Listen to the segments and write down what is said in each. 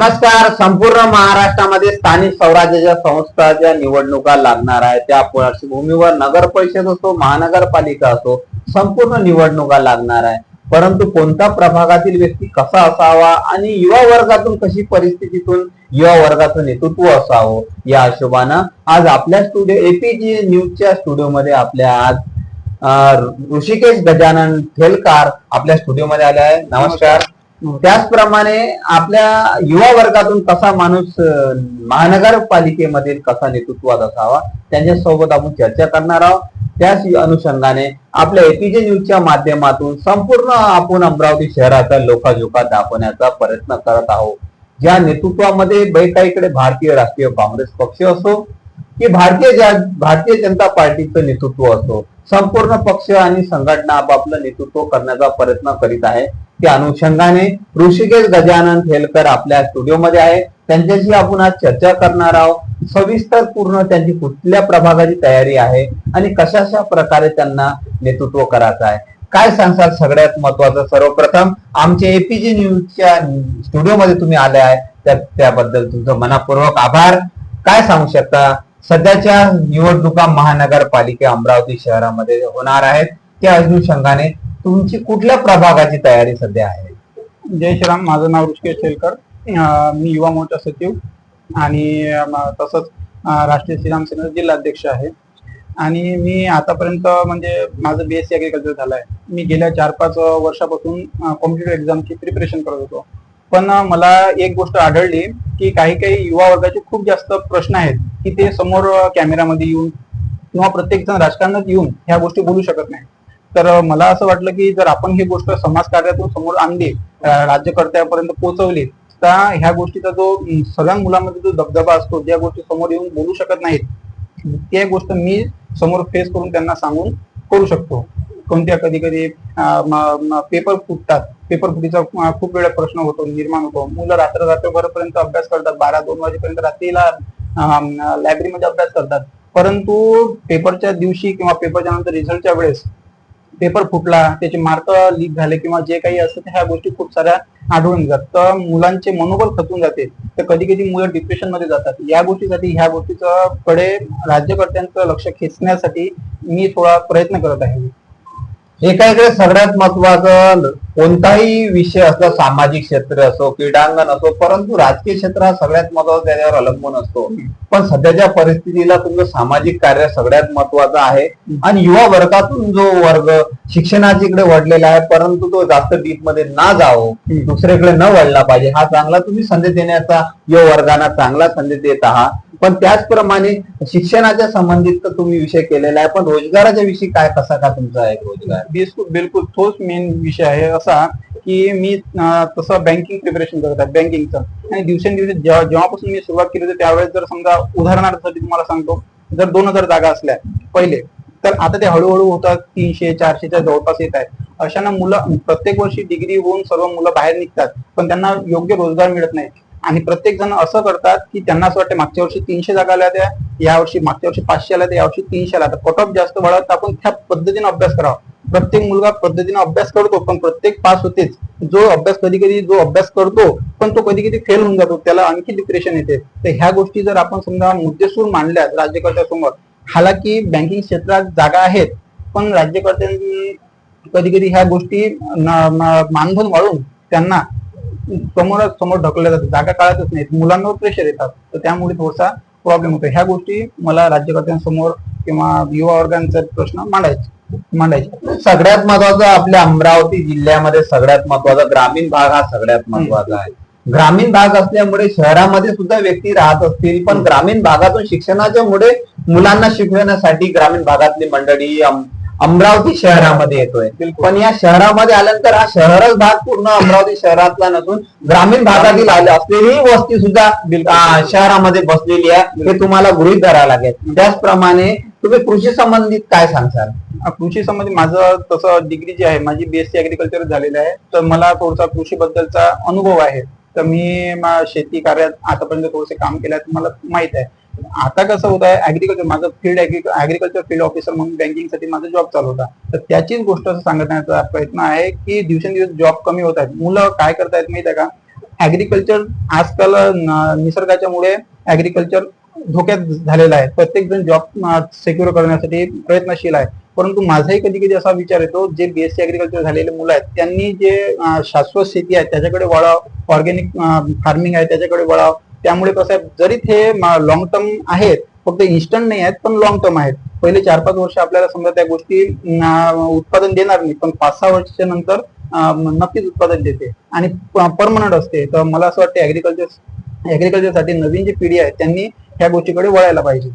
नमस्कार. संपूर्ण महाराष्ट्रामध्ये स्थानिक स्वराज्याच्या संस्थाच्या निवडणुका लागणार आहेत. त्या पार्श्वभूमीवर नगर परिषद असो महानगरपालिका असो संपूर्ण निवडणुका लागणार आहे परंतु कोणत्या प्रभागातील व्यक्ती कसा असावा आणि युवा वर्गातून कशी परिस्थितीतून युवा वर्गाचं नेतृत्व असावं या हिशोबानं आज आपल्या स्टुडिओ एपीजी न्यूजच्या स्टुडिओमध्ये आपल्या आज ऋषिकेश गजानन ठेलकार आपल्या स्टुडिओमध्ये आले आहे नमस्कार. हो. त्याचप्रमाणे आपल्या युवा वर्गातून कसा माणूस महानगरपालिकेमधील कसा नेतृत्वात असावा त्यांच्यासोबत आपण चर्चा करणार आहोत. त्याच अनुषंगाने आपल्या एपीजे न्यूजच्या माध्यमातून संपूर्ण आपण अमरावती शहराचा लोकाजोका दाखवण्याचा प्रयत्न करत आहोत. ज्या नेतृत्वामध्ये बैठाईकडे भारतीय राष्ट्रीय काँग्रेस पक्ष असो की भारतीय भारतीय जनता पार्टीचं नेतृत्व असो संपूर्ण पक्ष आणि संघटना आपापलं नेतृत्व करण्याचा प्रयत्न करीत आहे. त्या अनुषंगाने ऋषिकेश गजानन ठेलकर आपल्या स्टुडिओमध्ये आहे. त्यांच्याशी आपण आज चर्चा करणार आहोत. सविस्तर पूर्ण त्यांची कुठल्या प्रभागाची तयारी आहे आणि कशाशा प्रकारे त्यांना नेतृत्व करायचं आहे. काय सांगसाल सगळ्यात महत्वाचं सर्वप्रथम आमच्या एपीजी न्यूजच्या स्टुडिओमध्ये तुम्ही आले आहे. तर त्याबद्दल तुमचं मनापूर्वक आभार. काय सांगू शकता? सध्याच्या निवडणुका महानगरपालिका अमरावती शहरामध्ये होणार आहेत. त्या अनुषंगाने तुमची कुठल्या प्रभागाची तयारी सध्या आहे? जय श्रीराम माझं नाव ऋषिकेश शेलकर. मी युवा मोर्चा सचिव आणि तसंच राष्ट्रीय श्रीराम सेना जिल्हाध्यक्ष आहे. आणि मी आतापर्यंत म्हणजे माझं बी एस सी ॲग्रिकल्चर झालं आहे मी गेल्या चार पाच वर्षापासून कॉम्पिटेटिव्ह एक्झामची प्रिपरेशन करत होतो. पण मला एक गोष्ट आढळली की काही काही युवा वर्गाचे खूप जास्त प्रश्न आहेत की ते समोर कॅमेरामध्ये येऊन किंवा प्रत्येक जण राजकारणात येऊन ह्या गोष्टी बोलू शकत नाही. तर मला असं वाटलं की जर आपण ही गोष्ट समाजकार्यातून समोर आणली राज्यकर्त्यापर्यंत पोहोचवली तर ह्या गोष्टीचा जो सगळ्या मुलांमध्ये जो दबदबा असतो ज्या गोष्टी समोर येऊन बोलू शकत नाहीत त्या गोष्ट मी समोर फेस करून त्यांना सांगून करू शकतो. कोणत्या कधी कधी पेपर फुटतात. पेपर फुटीचा खूप वेळा प्रश्न होतो निर्माण होतो. मुलं रात्र रात्रभरपर्यंत अभ्यास करतात. बारा दोन वाजेपर्यंत रात्रीला लायब्ररीमध्ये अभ्यास करतात. परंतु पेपरच्या दिवशी किंवा पेपरच्या नंतर रिझल्टच्या वेळेस पेपर फुटला त्याचे मार्क लीक झाले किंवा जे काही असतं ह्या गोष्टी खूप साऱ्या आढळून जातात तर मुलांचे मनोबल खचून जाते. तर कधी कधी मुलं डिप्रेशनमध्ये जातात. या गोष्टीसाठी ह्या गोष्टीचं कडे राज्यकर्त्यांचं लक्ष खेचण्यासाठी मी थोडा प्रयत्न करत आहे. एकाकडे सगळ्यात महत्वाचं कोणताही विषय असो सामाजिक क्षेत्र असो क्रीडांगण असो परंतु राजकीय क्षेत्र हा सगळ्यात महत्त्वाचा त्याच्यावर अवलंबून असतो. पण सध्याच्या परिस्थितीला तुमचं सामाजिक कार्य सगळ्यात महत्वाचं आहे. आणि युवा वर्गातून जो वर्ग शिक्षणाच्याकडे वळलेला आहे परंतु तो जास्त डीपमध्ये ना जावो दुसरीकडे न वळला पाहिजे हा चांगला तुम्ही संदेश देण्याचा युवा वर्गांना चांगला संदेश देत आहात. पण त्याचप्रमाणे शिक्षणाच्या संबंधित तर तुम्ही विषय केलेला आहे पण रोजगाराच्या विषयी काय कसा का तुमचा आहे रोजगार? बिलकुल बिलकुल. तोच मेन विषय आहे असा की मी तसं बँकिंग प्रिपरेशन करत आहे बँकिंगचं आणि दिवसेंदिवस जेव्हा जेव्हापासून मी सुरुवात केली होती त्यावेळेस जर समजा उदाहरणार्थसाठी तुम्हाला सांगतो जर दोन हजार जागा असल्या पहिले तर आता ते हळूहळू होतात तीनशे चारशेच्या जवळपास येत आहेत. अशांना मुलं प्रत्येक वर्षी डिग्री होऊन सर्व मुलं बाहेर निघतात पण त्यांना योग्य रोजगार मिळत नाही. आणि प्रत्येक जण असं करतात की त्यांना असं वाटतं मागच्या वर्षी तीनशे जागा आल्या त्या यावर्षी मागच्या वर्षी पाचशे आल्या त्या यावर्षी तीनशे आल्या. तर कट ऑफ जास्त वाढत तर आपण त्या पद्धतीने अभ्यास करावा. प्रत्येक मुलगा पद्धतीने अभ्यास करतो पण प्रत्येक पास होतेच. जो अभ्यास कधी कधी जो अभ्यास करतो पण तो कधी कधी फेल होऊन जातो त्याला आणखी डिप्रेशन येते. तर ह्या गोष्टी जर आपण समजा मुद्देसूर मांडल्या राज्यकर्त्यासमोर हालाकी बँकिंग क्षेत्रात जागा आहेत पण राज्यकर्त्यांनी कधी कधी ह्या गोष्टी मानधन वाढून त्यांना समोर समोर ढकलल्या जातात. जागा काढतच नाहीत. मुलांवर प्रेशर येतात. तर त्यामुळे थोडासा प्रॉब्लेम होतो. ह्या गोष्टी मला राज्यकर्त्यांसमोर किंवा युवा वर्गांचा प्रश्न मांडायचे. मांडायचे. सगळ्यात महत्वाचं आपल्या अमरावती जिल्ह्यामध्ये सगळ्यात महत्त्वाचा ग्रामीण भाग हा सगळ्यात महत्त्वाचा आहे. ग्रामीण भाग असल्यामुळे शहरामध्ये सुद्धा व्यक्ती राहत असतील पण ग्रामीण भागातून शिक्षणाच्या मुळे मुलांना शिकवण्यासाठी ग्रामीण भागातली मंडळी अमरावती शहरामध्ये येतोय. पण या शहरामध्ये आल्यानंतर हा शहरच भाग पूर्ण अमरावती शहरातला नसून ग्रामीण भागातील आले असलेली वस्ती सुद्धा शहरामध्ये बसलेली आहे. हे तुम्हाला गृहित धरावं लागेल. त्याचप्रमाणे तुम्ही कृषी संबंधित काय सांगसाल कृषी संबंधी माझं तसं डिग्री जी आहे माझी बीएससी अग्रिकल्चर झालेलं आहे. तर मला थोडासा कृषी बद्दलचा अनुभव आहे. तर मी शेती कार्यात आतापर्यंत थोडेसे काम केलं आहे मला माहीत आहे. आता कसं होत आहे ऍग्रिकल्चर माझं फील्ड ऍग्रिकल्चर फील्ड ऑफिसर म्हणून बँकिंगसाठी माझा जॉब चालू होता. तर त्याचीच गोष्ट असं सांगण्याचा प्रयत्न आहे की दिवसेंदिवस जॉब कमी होत आहेत. मुलं काय करतायत माहीत आहे का? ऍग्रिकल्चर आजकाल निसर्गाच्यामुळे निसर्गाच्या ऍग्रिकल्चर धोक्यात झालेलं आहे. प्रत्येक जण जॉब सेक्युअर करण्यासाठी प्रयत्नशील आहे. परंतु माझाही कधी कधी असा विचार येतो जे बीएससी अग्रिकल्चर झालेले मुलं आहेत त्यांनी जे शाश्वत शेती आहे त्याच्याकडे वळाव ऑर्गेनिक फार्मिंग आहे त्याच्याकडे वळाव त्यामुळे कसं आहे जरी ते लॉंग टर्म आहेत फक्त इन्स्टंट नाही आहेत पण लॉंग टर्म आहेत. पहिले चार पाच वर्ष आपल्याला समजा त्या गोष्टी उत्पादन देणार नाही पण पाच सहा वर्षाच्या नंतर नक्कीच उत्पादन देते. आणि परमनंट असते. तर मला असं वाटतं ऍग्रिकल्चर ऍग्रिकल्चरसाठी नवीन जी पिढी आहे त्यांनी ह्या गोष्टीकडे वळायला पाहिजे.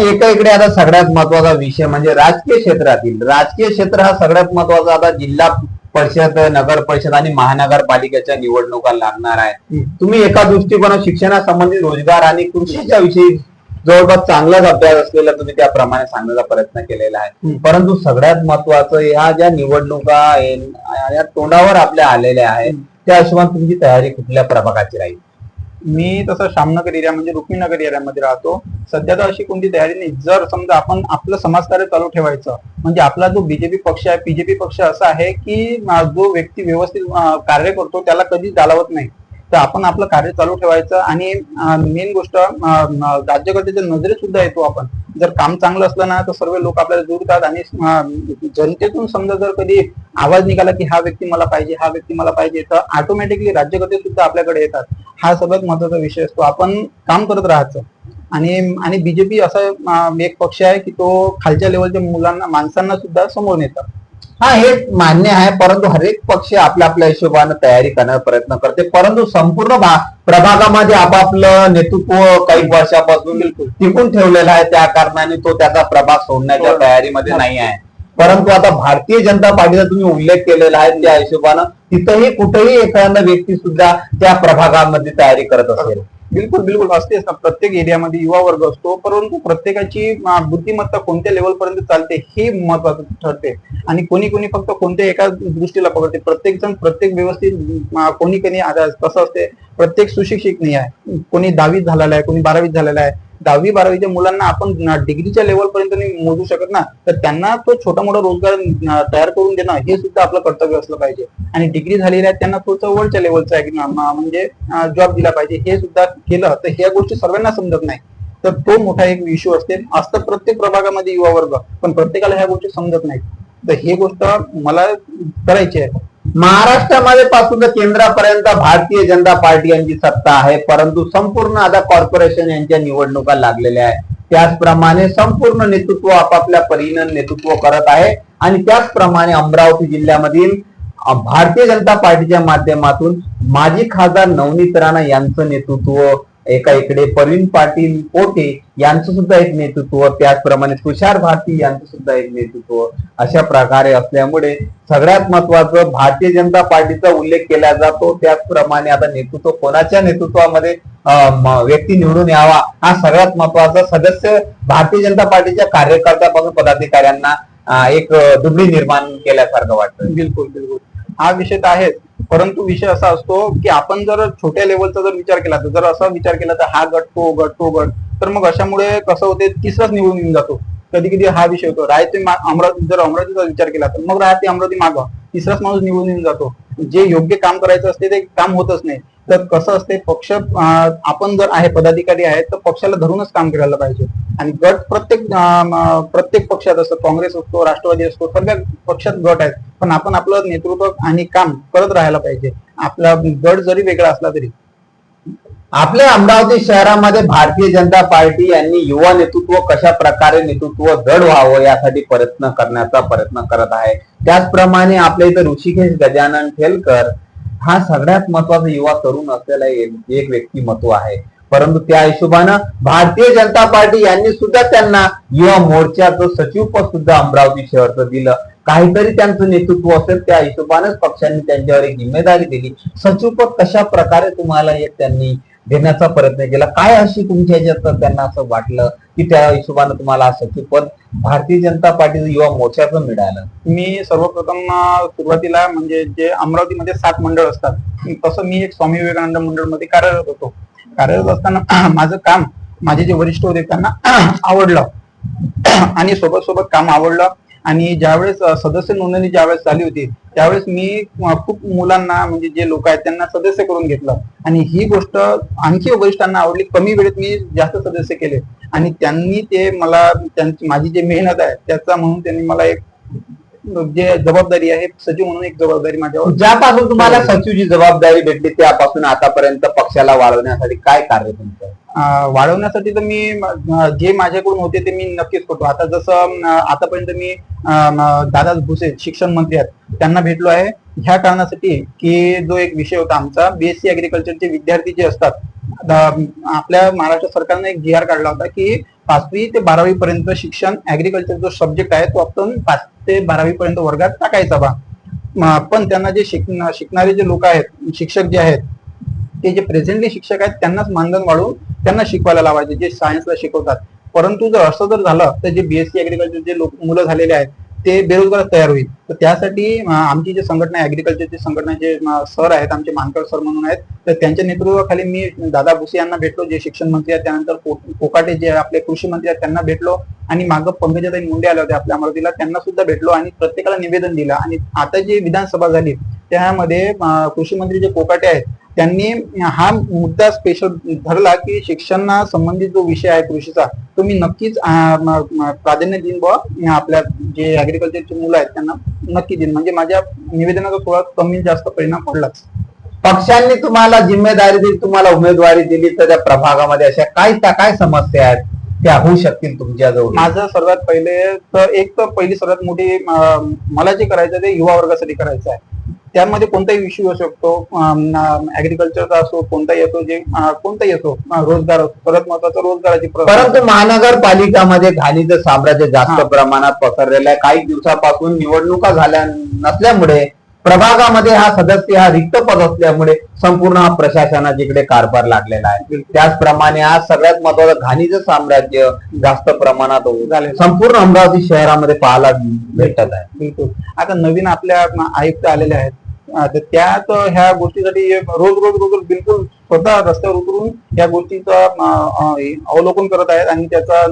एका इकडे आता सगळ्यात महत्त्वाचा विषय म्हणजे राजकीय क्षेत्रातील. राजकीय क्षेत्र हा सगळ्यात महत्त्वाचा आता जिल्हा परिषद नगर परिषद आणि महानगरपालिकेच्या निवडणुका लागणार आहे हम्म. तुम्ही एका दृष्टिकोनात शिक्षणासंबंधी रोजगार आणि कृषीच्या विषयी जवळपास चांगलाच अभ्यास असलेला तुम्ही त्याप्रमाणे सांगण्याचा प्रयत्न केलेला आहे. परंतु सगळ्यात महत्वाचं ह्या ज्या निवडणुका या तोंडावर आपल्या आलेल्या आहेत. त्या हिशोबाने तुमची तयारी कुठल्या प्रभागाची राहील मी तसं श्यामनगर एरिया म्हणजे रुक्मीनगर एरियामध्ये राहतो. सध्या तर अशी कोणती तयारी नाही. जर समजा आपण आपलं समाजकार्य चालू ठेवायचं म्हणजे आपला जो बीजेपी पक्ष आहे बीजेपी पक्ष असा आहे की जो व्यक्ती व्यवस्थित कार्य करतो त्याला कधीच डालावत नाही. तर आपण आपलं कार्य चालू ठेवायचं आणि मेन गोष्ट राज्यकर्त्याच्या नजरेत सुद्धा येतो आपण. जर काम चांगलं असलं ना तर सर्व लोक आपल्याला जुळतात आणि जनतेतून समजा जर कधी आवाज निघाला की हा व्यक्ती मला पाहिजे हा व्यक्ती मला पाहिजे तर ऑटोमॅटिकली राज्यकर्ते सुद्धा आपल्याकडे येतात. हा सगळ्यात महत्त्वाचा विषय असतो. आपण काम करत राहायचं. आणि आणि बीजेपी असा एक पक्ष आहे की तो खालच्या लेवलच्या मुलांना माणसांना सुद्धा समोर नेतात. हा हे मान्य आहे परंतु हरेक पक्ष आपल्या आपल्या हिशोबाने तयारी करण्याचा प्रयत्न करते परंतु संपूर्ण प्रभागामध्ये आपापलं नेतृत्व काही वर्षापासून. टिकून ठेवलेलं आहे त्या कारणाने तो त्याचा प्रभाग सोडण्याच्या हो. तयारीमध्ये नाही आहे परंतु आता भारतीय जनता पार्टीचा तुम्ही उल्लेख केलेला आहे त्या हिशोबानं तिथंही कुठेही एखादा व्यक्ती सुद्धा त्या प्रभागामध्ये तयारी करत असेल बिलकुल बिलकुल. असतेच ना प्रत्येक एरियामध्ये युवा वर्ग असतो. परंतु प्रत्येकाची बुद्धिमत्ता कोणत्या लेवल पर्यंत चालते हे महत्वाचं ठरते. आणि कोणी कोणी फक्त कोणत्या एका दृष्टीला पकडते. प्रत्येक जण प्रत्येक व्यवस्थित कोणी कोणी आता कसं असते प्रत्येक सुशिक्षित नाही आहे. कोणी दहावीत झालेला आहे कोणी बारावीत झालेला आहे. दहावी बारावीच्या मुलांना आपण डिग्रीच्या लेवल पर्यंत मोजू शकत ना तर त्यांना तो छोटा मोठा रोजगार तयार करून देणं हे सुद्धा आपलं कर्तव्य असलं पाहिजे. आणि डिग्री झालेल्या आहेत त्यांना थोडं वरच्या लेवलचा आहे म्हणजे जॉब दिला पाहिजे. हे सुद्धा केलं तर ह्या गोष्टी सर्वांना समजत नाही. तर तो मोठा एक इश्यू असते. असतं प्रत्येक प्रभागामध्ये युवा वर्ग पण प्रत्येकाला ह्या गोष्टी समजत नाहीत. तर हे गोष्ट मला करायची आहे. महाराष्ट्रामध्ये पासून तर केंद्रापर्यंत भारतीय जनता पार्टी यांची सत्ता आहे परंतु संपूर्ण आता कॉर्पोरेशन यांच्या निवडणुका लागलेल्या आहेत. त्याचप्रमाणे संपूर्ण नेतृत्व आपापल्या परीनं नेतृत्व करत आहे आणि त्याचप्रमाणे अमरावती जिल्ह्यामधील भारतीय जनता पार्टीच्या माध्यमातून माजी खासदार नवनीत राणा यांचं नेतृत्व एका इकडे प्रवीण पाटील पोटे यांचं सुद्धा एक नेतृत्व त्याचप्रमाणे तुषार भारती यांचं सुद्धा एक नेतृत्व अशा प्रकारे असल्यामुळे सगळ्यात महत्वाचं भारतीय जनता पार्टीचा उल्लेख केला जातो. त्याचप्रमाणे आता नेतृत्व कोणाच्या नेतृत्वामध्ये व्यक्ती निवडून यावा हा सगळ्यात महत्त्वाचा सदस्य भारतीय जनता पार्टीच्या कार्यकर्त्यापासून पदाधिकाऱ्यांना एक दुबळी निर्माण केल्यासारखं वाटतं. बिलकुल बिलकुल. हा विषय तर आहेच. परंतु विषय असा असतो की आपण जर छोट्या लेवलचा जर विचार केला तर जर असा विचार केला तर हा गट तो गट तो गट तर मग अशामुळे कसं होते तिसराच निवडून येऊन जातो. कधी कधी हा विषय होतो. राहते अमरावती जर अमरावतीचा विचार केला तर मग राहते अमरावती मागं तिसराच माणूस निवडून येऊन जातो. जे योग्य काम करायचं असते ते काम होतच नाही. तर कसं असते पक्ष आपण जर आहे पदाधिकारी आहे तर पक्षाला धरूनच काम करायला पाहिजे. आणि गट प्रत्येक प्रत्येक पक्षात असतो काँग्रेस असतो राष्ट्रवादी असतो सगळ्या पक्षात गट आहेत. पण आपण आपलं नेतृत्व आणि काम करत राहायला पाहिजे. आपला गट जरी वेगळा असला तरी. आपल्या अमरावती शहरामध्ये भारतीय जनता पार्टी यांनी युवा नेतृत्व कशा प्रकारे नेतृत्व जड व्हावं यासाठी प्रयत्न करण्याचा प्रयत्न करत आहे. त्याचप्रमाणे आपल्या इथं ऋषिकेश गजानन ठेलकर हा सगळ्यात महत्त्वाचा युवा तरुण असलेला एक व्यक्तिमत्व आहे. परंतु त्या हिशोबानं भारतीय जनता पार्टी यांनी सुद्धा त्यांना युवा मोर्चाचं सचिवपद सुद्धा अमरावती शहरचं दिलं. काहीतरी त्यांचं नेतृत्व असेल त्या हिशोबानेच पक्षांनी त्यांच्यावर एक जिम्मेदारी दिली. सचिवपद कशा प्रकारे तुम्हाला एक त्यांनी देण्याचा प्रयत्न केला. काय अशी तुमच्या ह्याच्यात त्यांना असं वाटलं की त्या हिशोबानं तुम्हाला असं की पण भारतीय जनता पार्टीचं युवा मोर्चाचं मिळालं? मी सर्वप्रथम सुरुवातीला म्हणजे जे अमरावतीमध्ये सात मंडळ असतात तसं मी एक स्वामी विवेकानंद मंडळमध्ये कार्यरत होतो. कार्यरत असताना माझं काम माझे जे वरिष्ठ होते त्यांना आवडलं. आणि सोबत सोबत काम आवडलं. आणि ज्यावेळेस सदस्य नोंदणी ज्यावेळेस झाली होती त्यावेळेस मी खूप मुलांना म्हणजे जे लोक आहेत त्यांना सदस्य करून घेतलं. आणि ही गोष्ट आणखी वरिष्ठांना आवडली. कमी वेळेत मी जास्त सदस्य केले. आणि त्यांनी ते मला त्यांची माझी जे मेहनत आहे त्याचा म्हणून त्यांनी मला एक जे जबाबदारी आहे सचिव म्हणून एक जबाबदारी माझ्यावर. ज्यापासून तुम्हाला हो. सचिवची जबाबदारी भेटली त्यापासून आतापर्यंत पक्षाला वाढवण्यासाठी काय कार्य तुमचं? वाढवण्यासाठी तर मी जे माझ्याकडून होते ते मी नक्कीच करतो. आता जसं आतापर्यंत मी दादा भुसे शिक्षण मंत्री आहेत त्यांना भेटलो आहे. ह्या कारणासाठी की जो एक विषय होता आमचा बीएससी अग्रिकल्चरचे विद्यार्थी जे असतात आपल्या महाराष्ट्र सरकारने एक जी आर काढला होता की पाचवी ते बारावी पर्यंत शिक्षण ऍग्रिकल्चर जो सब्जेक्ट आहे तो आपण पाच ते बारावी पर्यंत वर्गात टाकायचा बा. पण त्यांना जे शिक शिकणारे जे लोक आहेत शिक्षक जे आहेत ते जे प्रेझेंटली शिक्षक आहेत त्यांनाच मानधन वाढवून त्यांना शिकवायला लावायचे जे सायन्सला शिकवतात. परंतु जर असं जर झालं तर जे बीएससी अग्रिकल्चर जे लोक मुलं झालेले आहेत ते बेरोजगार तयार होईल. तर त्यासाठी आमची जी संघटना आहे ऍग्रिकल्चरची संघटना जे सर आहेत आमचे मानकर सर म्हणून आहेत तर त्यांच्या नेतृत्वाखाली मी दादा भुसे यांना भेटलो जे शिक्षण मंत्री आहेत त्यानंतर कोकाटे जे आपले कृषी मंत्री आहेत त्यांना भेटलो आणि मागं पंकजाताई मुंडे आल्या होत्या आपल्या अमरावतीला त्यांना सुद्धा भेटलो आणि प्रत्येकाला निवेदन दिलं. आणि आता जी विधानसभा झाली त्यामध्ये कृषी मंत्री जे कोकाटे आहेत त्यांनी हा मुद्दा स्पेशल धरला की शिक्षणा संबंधित जो विषय आहे कृषीचा तो मी नक्कीच प्राधान्य देईन बुवा. आपल्या जे अग्रिकल्चरचे मुलं आहेत त्यांना नक्की देईन. म्हणजे माझ्या निवेदनाचा थोडा कमी जास्त परिणाम पडलाच. पक्षांनी तुम्हाला जिम्मेदारी दिली तुम्हाला उमेदवारी दिली तर त्या प्रभागामध्ये अशा काय त्या काय समस्या आहेत? त्या होऊ शकतील तुमच्याजवळ. माझं सर्वात पहिले तर एक तर पहिली सर्वात मोठी मला जे करायचं ते युवा वर्गासाठी करायचं आहे. त्यामध्ये कोणताही इश्यू असू शकतो ऍग्रिकल्चरचा असो कोणताही असो जे कोणताही असो रोजगार असो सर्वात महत्त्वाचा रोजगाराची. परंतु महानगरपालिकामध्ये घाणीचं साम्राज्य जास्त. प्रमाणात पसरलेलं आहे काही दिवसापासून निवडणुका झाल्या नसल्यामुळे प्रभागामध्ये हा सदस्य हा रिक्त पद असल्यामुळे संपूर्ण हा प्रशासनाच्याकडे कारभार लागलेला आहे. त्याचप्रमाणे आज सगळ्यात महत्वाचं घाणीचं साम्राज्य जास्त प्रमाणात. संपूर्ण अमरावती शहरामध्ये पाहायला भेटत आहे. बिलकुल. आता नवीन आपल्या आयुक्त आलेले आहेत. त्यात ह्या गोष्टीसाठी रोज रोज रोज बिलकुल स्वतः रस्त्यावर उतरून या गोष्टीचं अवलोकन करत आहेत आणि त्याचा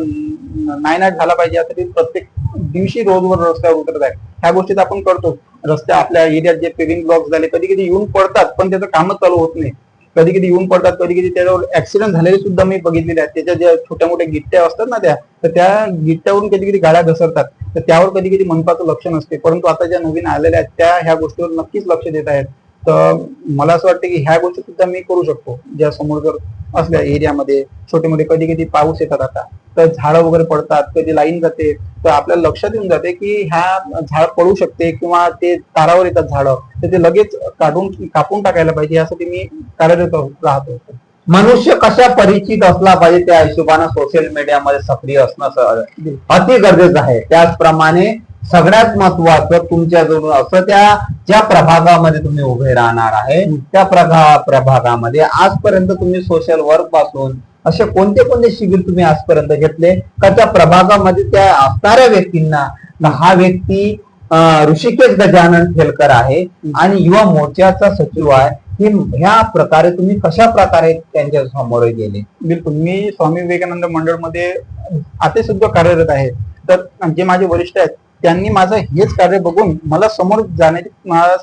नायनाट झाला पाहिजे यासाठी प्रत्येक दिवशी रोजवर रस्त्यावर उतरत आहे. ह्या गोष्टीत आपण करतो. रस्ते आपल्या एरियात जे पेविंग ब्लॉक झाले कधी कधी येऊन पडतात पण त्याचं कामच चालू होत नाही. कधी कधी येऊन पडतात कधी कधी त्याच्यावर ऍक्सिडेंट झालेले सुद्धा मी बघितलेले आहेत. त्याच्या ज्या छोट्या मोठ्या गिट्ट्या असतात ना त्या तर त्या गिट्ट्यावरून कधी कधी गाड्या घसरतात. तर त्यावर कधी कधी मनपाचं लक्ष नसते. परंतु आता ज्या नवीन आलेल्या आहेत त्या ह्या गोष्टीवर नक्कीच लक्ष देत आहेत. तर मला असं वाटतं की ह्या गोष्टी सुद्धा मी करू शकतो. ज्या समोर जर असल्या एरियामध्ये छोटे मोठे कधी कधी पाऊस येतात आता तर झाडं वगैरे पडतात कधी लाईन जाते तर आपल्याला लक्षात येऊन जाते की ह्या झाड पडू शकते किंवा ते तारावर येतात झाडं तर ते लगेच काढून कापून टाकायला पाहिजे यासाठी मी कार्यरत राहतो. मनुष्य कशा परिचित असला पाहिजे त्या हिशोबानं सोशल मीडियामध्ये सक्रिय असणं अति गरजेचं आहे. त्याचप्रमाणे सगळ्यात महत्वाचं तुमच्या जवळ असं त्या ज्या प्रभागामध्ये तुम्ही उभे राहणार आहे त्या प्रभा प्रभागामध्ये आजपर्यंत तुम्ही सोशल वर्कपासून असे कोणते कोणते शिबिर तुम्ही आजपर्यंत घेतले? का त्या प्रभागामध्ये त्या असणाऱ्या व्यक्तींना हा व्यक्ती ऋषिकेश गजानन खेलकर आहे आणि युवा मोर्चाचा सचिव आहे हे ह्या प्रकारे तुम्ही कशा प्रकारे त्यांच्यासमोर गेले? बिलकुल. मी स्वामी विवेकानंद मंडळमध्ये आता सुद्धा कार्यरत आहे. तर जे माझे वरिष्ठ आहेत त्यांनी माझं हेच कार्य बघून मला समोर जाण्याची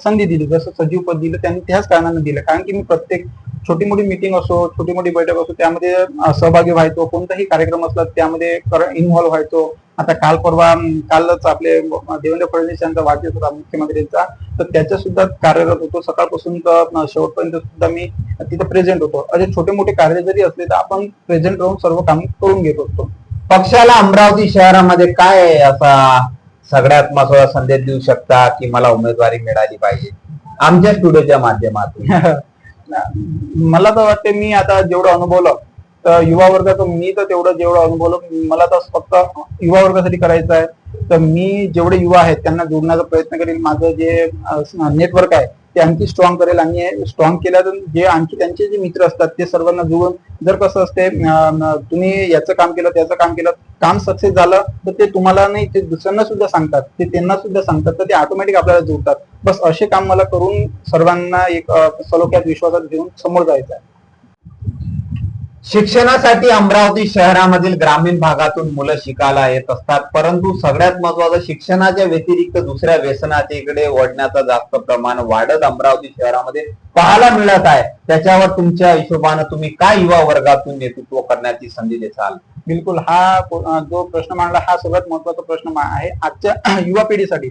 संधी दिली. जसं सजीव पद दिलं त्यांनी त्याच कारणाने दिलं. कारण की मी प्रत्येक छोटी मोठी मिटिंग असो छोटी मोठी बैठक असो त्यामध्ये सहभागी व्हायचो. कोणताही कार्यक्रम असला त्यामध्ये इन्व्हॉल्व्ह व्हायचो. आता काल परवा कालच आपले देवेंद्र फडणवीस यांचा वाढदिवस होता मुख्यमंत्र्यांचा. तर त्याच्या सुद्धा कार्यरत होतो. सकाळपासून तर शेवटपर्यंत सुद्धा मी तिथे प्रेझेंट होतो. असे छोटे मोठे कार्य जरी असले तर आपण प्रेझेंट राहून सर्व काम करून घेत असतो. पक्षाला अमरावती शहरामध्ये काय असा सगळ्यात महत्त्वाचा संदेश देऊ शकता की मला उमेदवारी मिळाली पाहिजे. आमच्या स्टुडिओच्या माध्यमातून. मला तर वाटते मी आता जेवढं अनुभवलं तर युवा वर्गाचं मी तर तेवढं जेवढं अनुभवलं मला तर फक्त युवा वर्गासाठी करायचं आहे. तर मी जेवढे युवा आहेत त्यांना जोडण्याचा प्रयत्न करेल. माझं जे नेटवर्क आहे ते आणखी स्ट्रॉंग करेल. आणि स्ट्रॉंग केल्यानंतर जे आणखी त्यांचे जे मित्र असतात ते सर्वांना जुळून जर कसं असते तुम्ही याचं काम केलं त्याचं काम केलं काम सक्सेस झालं तर ते तुम्हाला नाही ते दुसऱ्यांना सुद्धा सांगतात. ते त्यांना सुद्धा सांगतात तर ते ऑटोमॅटिक आपल्याला जुळतात. बस असे काम मला करून सर्वांना एक सलोख्यात विश्वासात घेऊन समोर जायचं आहे. शिक्षणासाठी अमरावती शहरामधील ग्रामीण भागातून मुलं शिकायला येत असतात परंतु सगळ्यात महत्वाचं शिक्षणाच्या व्यतिरिक्त दुसऱ्या व्यसनाच्या इकडे ओढण्याचं जास्त प्रमाण वाढत अमरावती शहरामध्ये पाहायला मिळत आहे. त्याच्यावर तुमच्या हिशोबानं तुम्ही काय युवा वर्गातून नेतृत्व करण्याची संधी देसाल बिलकुल हा जो प्रश्न मांडला हा सगळ्यात महत्त्वाचा प्रश्न आहे आजच्या युवा पिढीसाठी.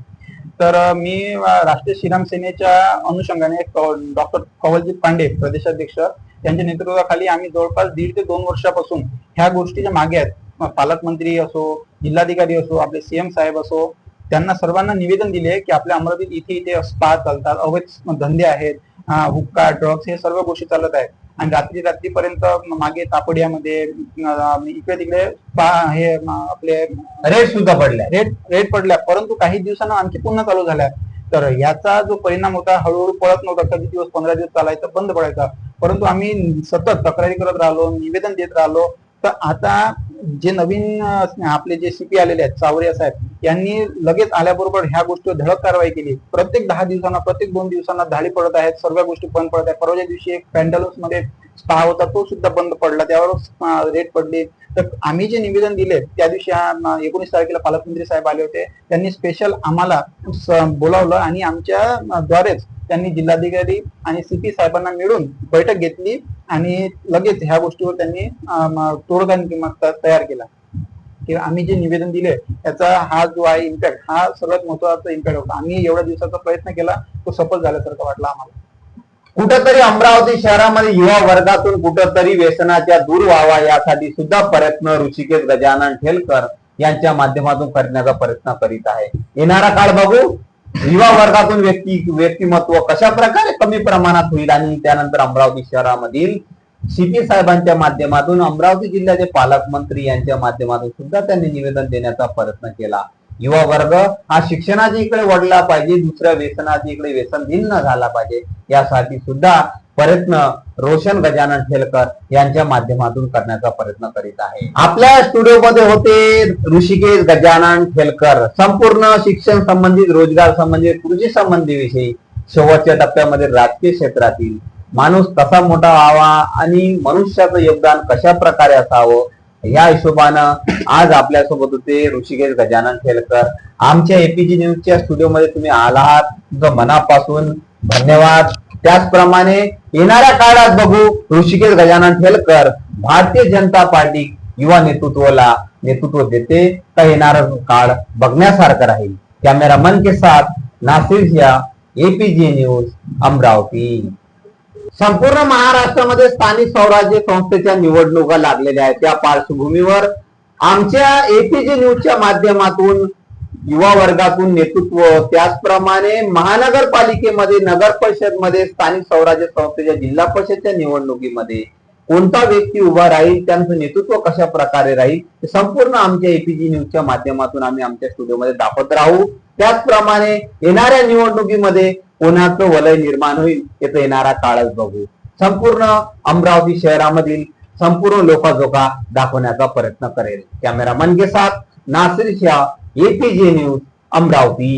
तर मी राष्ट्रीय श्रीराम सेनेच्या अनुषंगाने डॉक्टर कवलजीत पांडे प्रदेशाध्यक्ष यांच्या नेतृत्वाखाली आम्ही जवळपास दीड ते दोन वर्षापासून ह्या गोष्टीच्या मागे आहेत. पालकमंत्री असो जिल्हाधिकारी असो आपले सीएम साहेब असो त्यांना सर्वांना निवेदन दिले की आपल्या अमरावतीत इथे इथे स्पा चालतात अवैध धंदे आहेत हुक्का ड्रग्स हे सर्व गोष्टी चालत आहेत. आणि रात्री रात्रीपर्यंत मागे तापडियामध्ये इकडे तिकडे हे आपले रेट सुद्धा पडलाय. रेट रेट पडल्या. परंतु काही दिवसांना आणखी पुन्हा चालू झाल्या. तर याचा जो परिणाम होता हळूहळू पळत नव्हता. कधी दिवस पंधरा दिवस चालायचा बंद पडायचा. परंतु आम्ही सतत तक्रारी करत राहिलो निवेदन देत राहिलो. तर आता जे नवीन आपले जे सीपी आलेले आहेत चावरिया साहेब यांनी लगेच आल्याबरोबर ह्या गोष्टीवर धडक कारवाई केली. प्रत्येक दहा दिवसांना प्रत्येक दोन दिवसांना धाडी पडत आहेत सर्व गोष्टी बंद पडत आहेत. परवाच्या दिवशी एक पॅन्डल्समध्ये स्पा होता तो सुद्धा बंद पडला. त्यावर रेट पडली. तर आम्ही जे निवेदन दिले त्या दिवशी एकोणीस तारखेला पालकमंत्री साहेब आले होते. त्यांनी स्पेशल आम्हाला स- बोलावलं आणि आमच्या द्वारेच त्यांनी जिल्हाधिकारी आणि सीपी साहेबांना मिळून बैठक घेतली आणि लगेच ह्या गोष्टीवर त्यांनी तोडगा किंवा तयार केला. की आम्ही जे निवेदन दिले त्याचा हा जो आहे इम्पॅक्ट हा सर्वात महत्त्वाचा इम्पॅक्ट होता. आम्ही एवढ्या दिवसाचा प्रयत्न केला तो सफल झाल्यासारखा वाटला आम्हाला. कुठंतरी अमरावती शहरामध्ये युवा वर्गातून कुठंतरी व्यसनाच्या दूर व्हावा यासाठी सुद्धा प्रयत्न ऋषिकेश गजानन ठेलकर यांच्या माध्यमातून करण्याचा प्रयत्न करीत आहे. येणारा काळ बघू. युवा वर्गातून व्यक्ती व्यक्तिमत्व कशा प्रकारे कमी प्रमाणात होईल आणि त्यानंतर अमरावती शहरामधील सीपी साहेबांच्या माध्यमातून अमरावती जिल्ह्याचे पालकमंत्री यांच्या माध्यमातून सुद्धा त्यांनी निवेदन देण्याचा प्रयत्न केला. युवा वर्ग हा शिक्षणाच्या इकडे वळला पाहिजे दुसऱ्या व्यसनाच्या इकडे व्यसन भिन्न झाला पाहिजे. यासाठी सुद्धा प्रयत्न रोशन गजानन ठेलकर यांच्या माध्यमातून करण्याचा प्रयत्न करीत आहे. आपल्या स्टुडिओमध्ये होते ऋषिकेश गजानन ठेलकर संपूर्ण शिक्षण संबंधित रोजगार संबंधित कृषी संबंधी विषयी शेवटच्या टप्प्यामध्ये राजकीय क्षेत्रातील माणूस कसा मोठा व्हावा आणि मनुष्याचं योगदान कशा प्रकारे असावं या हिशोबानं आज आपल्यासोबत होते ऋषिकेश गजानन ठेलकर आमच्या एपीजी न्यूजच्या स्टुडिओमध्ये तुम्ही आला आहात तुमचं मनापासून धन्यवाद. त्याचप्रमाणे येणाऱ्या काळात बघू ऋषिकेश गजानन ठेलकर भारतीय जनता पार्टी युवा नेतृत्वाला नेतृत्व देते का येणारा काळ बघण्यासारखं राहील? कॅमेरामन के साथ नासिर या एपीजी न्यूज अमरावती. संपूर्ण महाराष्ट्रामध्ये स्थानिक स्वराज्य संस्थेच्या निवडणुका लागलेल्या आहेत. त्या पार्श्वभूमीवर आमच्या एपीजी न्यूजच्या माध्यमातून युवा वर्गातून नेतृत्व त्याचप्रमाणे महानगरपालिकेमध्ये नगर परिषदमध्ये स्थानिक स्वराज्य संस्थेच्या जिल्हा परिषदच्या निवडणुकीमध्ये कोणता व्यक्ती उभा राहील त्यांचं नेतृत्व कशा प्रकारे राहील हे संपूर्ण आमच्या एपीजी न्यूजच्या माध्यमातून आम्ही आमच्या स्टुडिओमध्ये दाखवत राहू. त्याचप्रमाणे येणाऱ्या निवडणुकीमध्ये कोणाचं वलय निर्माण होईल याचं येणारा काळच बघू. संपूर्ण अमरावती शहरामधील संपूर्ण लोकाजोका दाखवण्याचा प्रयत्न करेल. कॅमेरामन के साथ नासिर शाह एपीजे न्यूज अमरावती